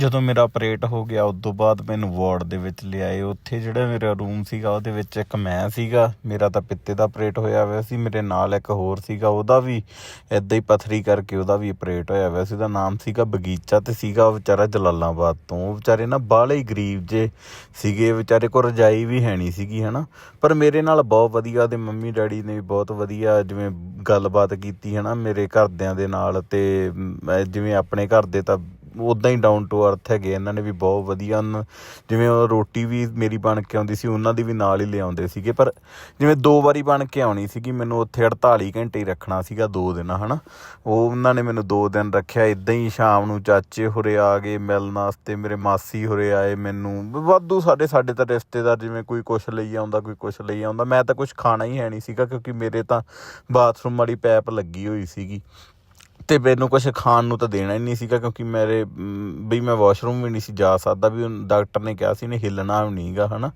ਜਦੋਂ ਮੇਰਾ ਆਪਰੇਟ ਹੋ ਗਿਆ ਉਸ ਤੋਂ ਬਾਅਦ ਮੈਨੂੰ ਵਾਰਡ ਦੇ ਵਿੱਚ ਲਿਆਏ। ਉੱਥੇ ਜਿਹੜਾ ਮੇਰਾ ਰੂਮ ਸੀਗਾ, ਉਹਦੇ ਵਿੱਚ ਇੱਕ ਮੈਂ ਸੀਗਾ। ਮੇਰਾ ਤਾਂ ਪਿੱਤੇ ਦਾ ਆਪਰੇਟ ਹੋਇਆ ਹੋਇਆ ਸੀ, ਮੇਰੇ ਨਾਲ ਇੱਕ ਹੋਰ ਸੀਗਾ, ਉਹਦਾ ਵੀ ਇਦਾਂ ਹੀ ਪਥਰੀ ਕਰਕੇ ਉਹਦਾ ਵੀ ਆਪਰੇਟ ਹੋਇਆ ਹੋਇਆ ਸੀ। ਉਹਦਾ ਨਾਮ ਸੀਗਾ ਬਗੀਚਾ ਤੇ ਸੀਗਾ ਉਹ ਵਿਚਾਰਾ ਜਲਾਲਾਬਾਦ ਤੋਂ। ਉਹ ਵਿਚਾਰੇ ਨਾ ਬਾਹਲੇ ਹੀ ਗਰੀਬ ਜੇ ਸੀਗੇ, ਵਿਚਾਰੇ ਕੋਲ ਰਜਾਈ ਵੀ ਹੈ ਨਹੀਂ ਸੀਗੀ, ਹਨਾ। ਪਰ ਮੇਰੇ ਨਾਲ ਬਹੁਤ ਵਧੀਆ, ਉਹਦੇ ਮੰਮੀ ਡੈਡੀ ਨੇ ਵੀ ਬਹੁਤ ਵਧੀਆ ਜਿਵੇਂ ਗੱਲਬਾਤ ਕੀਤੀ, ਹਨਾ, ਮੇਰੇ ਘਰਦਿਆਂ ਦੇ ਨਾਲ ਤੇ ਜਿਵੇਂ ਆਪਣੇ ਘਰ ਦੇ ਤਾਂ ਉਦਾਂ ਹੀ ਡਾਊਨ ਟੂ ਅਰਥ ਹੈਗੇ ਇਹਨਾਂ ਨੇ ਵੀ ਬਹੁਤ ਵਧੀਆ ਹਨ ਜਿਵੇਂ ਉਹ ਰੋਟੀ ਵੀ ਮੇਰੀ ਬਣ ਕੇ ਆਉਂਦੀ ਸੀ, ਉਹਨਾਂ ਦੀ ਵੀ ਨਾਲ ਹੀ ਲਿਆਉਂਦੇ ਸੀਗੇ, ਪਰ ਜਿਵੇਂ ਦੋ ਵਾਰੀ ਬਣ ਕੇ ਆਉਣੀ ਸੀਗੀ, ਮੈਨੂੰ ਉੱਥੇ 48 ਘੰਟੇ ਰੱਖਣਾ ਸੀਗਾ ਦੋ ਦਿਨ, ਹਨਾ? ਉਹ ਉਹਨਾਂ ਨੇ ਮੈਨੂੰ ਦੋ ਦਿਨ ਰੱਖਿਆ ਇਦਾਂ ਹੀ ਸ਼ਾਮ ਨੂੰ ਚਾਚੇ ਹੋਰੇ ਆ ਗਏ, ਮਿਲਣ ਵਾਸਤੇ ਮੇਰੇ ਮਾਸੀ ਹੋਰੇ ਆਏ ਮੈਨੂੰ, ਵਾਧੂ ਸਾਡੇ ਸਾਡੇ ਤਾਂ ਰਿਸ਼ਤੇਦਾਰ ਜਿਵੇਂ ਕੋਈ ਕੁਛ ਲਈ ਆਉਂਦਾ, ਕੋਈ ਕੁਛ ਲਈ ਆਉਂਦਾ, ਮੈਂ ਤਾਂ ਕੁਛ ਖਾਣਾ ਹੀ ਹੈ ਨਹੀਂ ਸੀਗਾ, ਕਿਉਂਕਿ ਮੇਰੇ ਤਾਂ ਬਾਥਰੂਮ ਵਾਲੀ ਪੈਪ ਲੱਗੀ ਹੋਈ ਸੀਗੀ। ਤੇ ਮੈਨੂੰ ਕੁਝ ਖਾਣ ਨੂੰ ਤਾਂ ਦੇਣਾ ਹੀ ਨਹੀਂ ਸੀਗਾ ਕਿਉਂਕਿ ਮੇਰੇ ਮ, ਵੀ ਮੈਂ ਵਾਸ਼ਰੂਮ ਵੀ ਨਹੀਂ ਸੀ ਜਾ ਸਕਦਾ ਵੀ ਡਾਕਟਰ ਨੇ ਕਿਹਾ ਸੀ ਨੇ ਹਿੱਲਣਾ ਵੀ ਨਹੀਂਗਾ ਹਨਾ।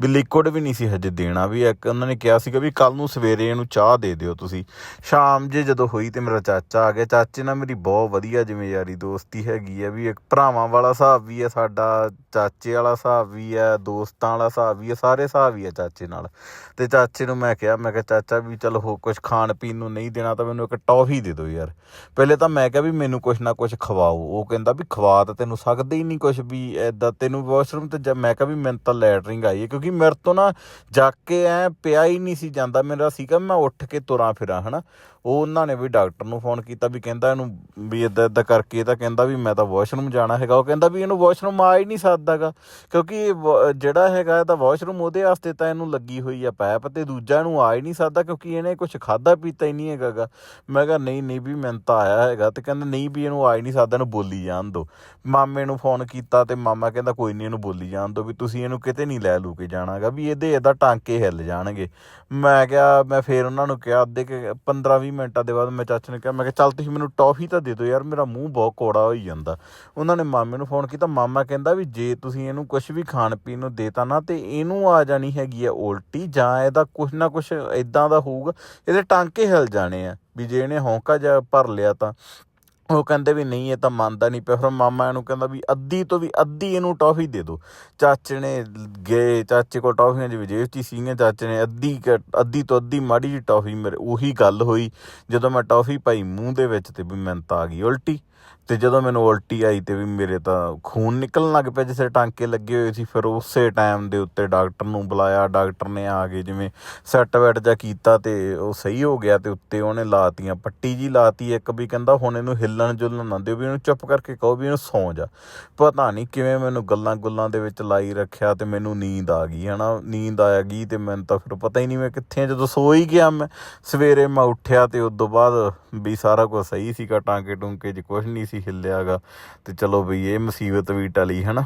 ਵੀ ਲਿਕੁਇਡ ਵੀ ਨਹੀਂ ਸੀ ਹਜੇ ਦੇਣਾ ਵੀ ਇੱਕ ਉਹਨਾਂ ਨੇ ਕਿਹਾ ਸੀਗਾ ਵੀ ਕੱਲ ਨੂੰ ਸਵੇਰੇ ਇਹਨੂੰ ਚਾਹ ਦੇ ਦਿਓ ਤੁਸੀਂ। ਸ਼ਾਮ ਜੇ ਜਦੋਂ ਹੋਈ ਤੇ ਮੇਰਾ ਚਾਚਾ ਆ ਗਿਆ। ਚਾਚੇ ਨਾਲ ਮੇਰੀ ਬਹੁਤ ਵਧੀਆ ਜਿਵੇਂ ਯਾਰੀ ਦੋਸਤੀ ਹੈਗੀ ਆ ਵੀ ਇੱਕ ਭਰਾਵਾਂ ਵਾਲਾ ਹਿਸਾਬ ਵੀ ਹੈ ਸਾਡਾ ਚਾਚੇ ਵਾਲਾ ਹਿਸਾਬ ਵੀ ਹੈ ਦੋਸਤਾਂ ਵਾਲਾ ਹਿਸਾਬ ਵੀ ਹੈ ਸਾਰੇ ਹਿਸਾਬ ਹੀ ਹੈ ਚਾਚੇ ਨਾਲ। ਤੇ ਚਾਚੇ ਨੂੰ ਮੈਂ ਕਿਹਾ ਮੈਂ ਕਿਹਾ ਚਾਚਾ ਵੀ ਚਲ ਹੋ ਕੁਝ ਖਾਣ ਪੀਣ ਨੂੰ ਨਹੀਂ ਦੇਣਾ ਤਾਂ ਮੈਨੂੰ ਇੱਕ ਟੌਫੀ ਦੇ ਦਿਓ ਯਾਰ। ਪਹਿਲੇ ਤਾਂ ਮੈਂ ਕਿਹਾ ਵੀ ਮੈਨੂੰ ਕੁਛ ਨਾ ਕੁਛ ਖਵਾਓ। ਉਹ ਕਹਿੰਦਾ ਵੀ ਖਵਾ ਤਾਂ ਤੈਨੂੰ ਸਕਦੇ ਹੀ ਨਹੀਂ ਕੁਛ ਵੀ ਐਦਾਂ ਤੈਨੂੰ ਵਾਸ਼ਰੂਮ ਤੇ ਮੈਂ ਕਿਹਾ ਵੀ ਮੈਨੂੰ ਤਾਂ ਲੈਟਰਿੰਗ ਆਈ ਹੈ ਕਿਉਂਕਿ ਮੇਰੇ ਤੋਂ ਨਾ ਜਾ ਕੇ ਐ ਪਿਆ ਹੀ ਨਹੀਂ ਸੀ ਜਾਂਦਾ। ਮੇਰਾ ਸੀਗਾ ਮੈਂ ਉੱਠ ਕੇ ਤੁਰਾਂ ਫਿਰਾਂ, ਹਨਾ। ਉਹ ਉਹਨਾਂ ਨੇ ਵੀ ਡਾਕਟਰ ਨੂੰ ਫੋਨ ਕੀਤਾ ਵੀ ਕਹਿੰਦਾ ਇਹਨੂੰ ਵੀ ਇਦਾਂ ਇਦਾਂ ਕਰਕੇ ਇਹ ਤਾਂ ਕਹਿੰਦਾ ਵੀ ਮੈਂ ਤਾਂ ਵਾਸ਼ਰੂਮ ਜਾਣਾ ਹੈਗਾ। ਉਹ ਕਹਿੰਦਾ ਵੀ ਇਹਨੂੰ ਵਾਸ਼ਰੂਮ ਆ ਹੀ ਨਹੀਂ ਸਕਦਾਗਾ, ਕਿਉਂਕਿ ਜਿਹੜਾ ਹੈਗਾ ਇਹ ਤਾਂ ਵਾਸ਼ਰੂਮ ਉਹਦੇ ਵਾਸਤੇ ਤਾਂ ਇਹਨੂੰ ਲੱਗੀ ਹੋਈ ਆ ਪੈਪ ਤੇ ਦੂਜਾ ਇਹਨੂੰ ਆ ਹੀ ਨਹੀਂ ਸਕਦਾ, ਕਿਉਂਕਿ ਇਹਨੇ ਕੁਝ ਖਾਦਾ ਪੀਤਾ ਹੀ ਨਹੀਂ ਹੈਗਾਗਾ। ਮੈਂ ਕਿਹਾ ਨਹੀਂ ਨਹੀਂ ਵੀ ਮੈਨੂੰ ਤਾਂ ਆਇਆ ਹੈਗਾ ਤੇ ਕਹਿੰਦਾ ਨਹੀਂ ਵੀ ਇਹਨੂੰ ਆ ਹੀ ਨਹੀਂ ਸਕਦਾ ਇਹਨੂੰ ਬੋਲੀ ਜਾਣ ਦਿਓ ਮਾਮੇ ਨੂੰ ਫੋਨ ਕੀਤਾ ਤੇ ਮਾਮਾ ਕਹਿੰਦਾ ਕੋਈ ਨਹੀਂ ਇਹਨੂੰ ਬੋਲੀ ਜਾਣ ਦਿਓ ਵੀ ਤੁਸੀਂ ਇਹਨੂੰ ਕਿਤੇ ਨਹੀਂ ਲੈ ਲੂ ਕੇ ਜਾਣਾਗਾ ਵੀ ਇਹਦੇ ਇਹਦਾ ਟਾਂਕੇ ਹਿੱਲ ਜਾਣਗੇ। ਮੈਂ ਕਿਹਾ, ਮੈਂ ਫੇਰ ਉਹਨਾਂ ਨੂੰ ਕਿਹਾ ਅੱਧੇ ਕਿ 15 20 ਮਿੰਟਾਂ ਦੇ ਬਾਅਦ ਮੈਂ ਚਾਚੇ ਨੂੰ ਕਿਹਾ, ਮੈਂ ਕਿਹਾ ਚੱਲ ਤੁਸੀਂ ਮੈਨੂੰ ਟੌਫੀ ਤਾਂ ਦੇ ਦਿਓ ਯਾਰ, ਮੇਰਾ ਮੂੰਹ ਬਹੁਤ ਕੋੜਾ ਹੋਈ ਜਾਂਦਾ। ਉਹਨਾਂ ਨੇ ਮਾਮੇ ਨੂੰ ਫੋਨ ਕੀਤਾ, ਮਾਮਾ ਕਹਿੰਦਾ ਵੀ ਜੇ ਤੁਸੀਂ ਇਹਨੂੰ ਕੁਝ ਵੀ ਖਾਣ ਪੀਣ ਨੂੰ ਦੇਤਾ ਨਾ ਤੇ ਇਹਨੂੰ ਆ ਜਾਣੀ ਹੈਗੀ ਆ ਉਲਟੀ ਜਾਂ ਇਹਦਾ ਕੁਝ ਨਾ ਕੁਝ ਇਦਾਂ ਦਾ ਹੋਊਗਾ, ਇਹਦੇ ਟਾਂਕੇ ਹਿਲ ਜਾਣੇ ਆ। ਵੀ ਜੇ ਇਹਨੇ ਹੌਂਕਾ ਜਿਹਾ ਭਰ ਲਿਆ ਤਾਂ ਉਹ ਕਹਿੰਦੇ ਵੀ ਨਹੀਂ, ਇਹ ਤਾਂ ਮੰਨਦਾ ਨਹੀਂ ਪਿਆ। ਫਿਰ ਮਾਮਾ ਇਹਨੂੰ ਕਹਿੰਦਾ ਵੀ ਅੱਧੀ ਤੋਂ ਵੀ ਅੱਧੀ ਇਹਨੂੰ ਟੌਫੀ ਦੇ ਦਿਓ। ਚਾਚੇ ਨੇ ਗਏ, ਚਾਚੇ ਕੋਲ ਟੌਫੀਆਂ ਜਿਵੇਂ ਜੇਬ 'ਚ ਹੀ ਸੀਗੀਆਂ, ਚਾਚੇ ਨੇ ਅੱਧੀ ਕੁ- ਅੱਧੀ ਤੋਂ ਅੱਧੀ ਮਾੜੀ ਜੀ ਟੌਫੀ ਮੇਰੇ, ਉਹੀ ਗੱਲ ਹੋਈ। ਜਦੋਂ ਮੈਂ ਟੌਫੀ ਪਾਈ ਮੂੰਹ ਦੇ ਵਿੱਚ ਤੇ ਵੀ ਮੈਨੂੰ ਤਾਂ ਆ ਗਈ ਉਲਟੀ। ਤੇ ਜਦੋਂ ਮੈਨੂੰ ਉਲਟੀ ਆਈ ਤੇ ਵੀ ਮੇਰੇ ਤਾਂ ਖੂਨ ਨਿਕਲਣ ਲੱਗ ਪਿਆ ਜਿਸੇ ਟਾਂਕੇ ਲੱਗੇ ਹੋਏ ਸੀ। ਫਿਰ ਉਸੇ ਟਾਈਮ ਦੇ ਉੱਤੇ ਡਾਕਟਰ ਨੂੰ ਬੁਲਾਇਆ, ਡਾਕਟਰ ਨੇ ਆ ਕੇ ਜਿਵੇਂ ਸੈੱਟ ਵੈਟ ਜਾ ਕੀਤਾ ਤੇ ਉਹ ਸਹੀ ਹੋ ਗਿਆ ਤੇ ਉੱਤੇ ਉਹਨੇ ਲਾਤੀਆਂ, ਪੱਟੀ ਜੀ ਲਾਤੀ ਇੱਕ ਵੀ, ਕਹਿੰਦਾ ਹੁਣ ਇਹਨੂੰ ਹਿੱਲ ਹਿੱਲਣ ਜੁਲਣ ਨਾ ਦਿਓ, ਵੀ ਇਹਨੂੰ ਚੁੱਪ ਕਰਕੇ ਕਹੋ ਵੀ ਇਹਨੂੰ ਸੌਂ ਜਾ ਪਤਾ ਨਹੀਂ ਕਿਵੇਂ ਮੈਨੂੰ ਗੱਲਾਂ ਗੁੱਲਾਂ ਦੇ ਵਿੱਚ ਲਾਈ ਰੱਖਿਆ ਤੇ ਮੈਨੂੰ ਨੀਂਦ ਆ ਗਈ, ਹਨਾ? ਨੀਂਦ ਆ ਗਈ ਤੇ ਮੈਨੂੰ ਤਾਂ ਫਿਰ ਪਤਾ ਹੀ ਨਹੀਂ ਮੈਂ ਕਿੱਥੇ ਆ, ਜਦੋਂ ਸੋ ਹੀ ਗਿਆ ਮੈਂ, ਸਵੇਰੇ ਮੈਂ ਉੱਠਿਆ ਤੇ ਉਸ ਤੋਂ ਬਾਅਦ ਵੀ ਸਾਰਾ ਕੁਝ ਸਹੀ ਸੀਗਾ ਟਾਂਕੇ ਟੁੰਕੇ 'ਚ ਕੁਝ ਨਹੀਂ ਸੀ ਹਿੱਲਿਆਗਾ ਤੇ ਚਲੋ ਬਈ, ਇਹ ਮੁਸੀਬਤ ਵੀ ਟਲੀ, ਹਨਾ?